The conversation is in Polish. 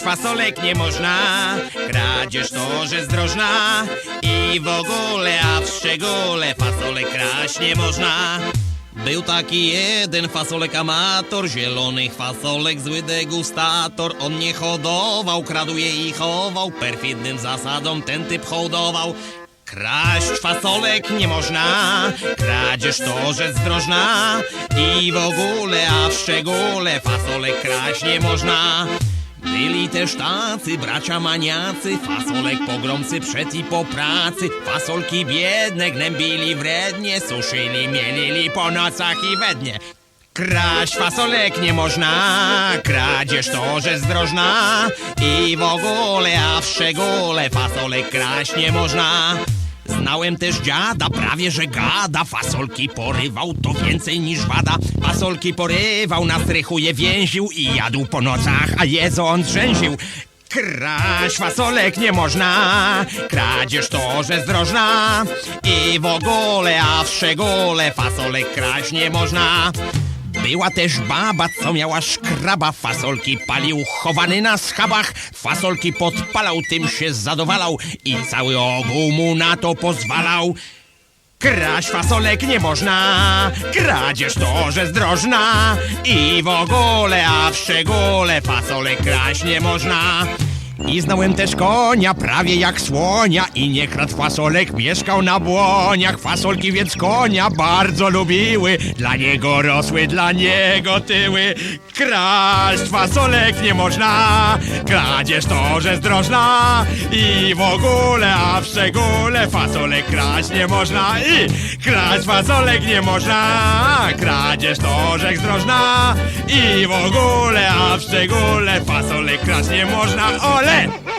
fasolek nie można, kradzież to, że zdrożna i w ogóle, a w szczególe fasolek kraść nie można. Był taki jeden fasolek amator, zielonych fasolek, zły degustator. On nie hodował, kradł je i chował, perfidnym zasadom ten typ hołdował. Kraść fasolek nie można, kradzież to rzecz zdrożna i w ogóle, a w szczególe fasolek kraść nie można. Byli też tacy bracia maniacy, fasolek pogromcy przed i po pracy. Fasolki biedne gnębili wrednie, suszyli, mielili po nocach i we dnie. Kraść fasolek nie można, kradzież to rzecz zdrożna i w ogóle, a w szczególe fasolek kraść nie można. Znałem też dziada, prawie że gada, fasolki porywał to więcej niż wada. Fasolki porywał, na strychu je więził i jadł po nocach, a jedząc rzęził. Kraść fasolek nie można, kradzież to, że zdrożna i w ogóle, a w szczególe fasolek kraść nie można. Była też baba, co miała szkraba, fasolki palił chowany na schabach, fasolki podpalał, tym się zadowalał i cały ogół mu na to pozwalał. Kraść fasolek nie można, kradzież to, że zdrożna i w ogóle, a w szczególe fasolek kraść nie można. I znałem też konia, prawie jak słonia. I nie kradł fasolek, mieszkał na błoniach. Fasolki więc konia bardzo lubiły. Dla niego rosły, dla niego tyły. Kraść fasolek nie można Kradzież to, że zdrożna I w ogóle, a w szczególe Fasolek kraść nie można. I kraść fasolek nie można Kradzież to, że zdrożna I w ogóle, a w szczególe Fasolek kraść nie można. Ole! there.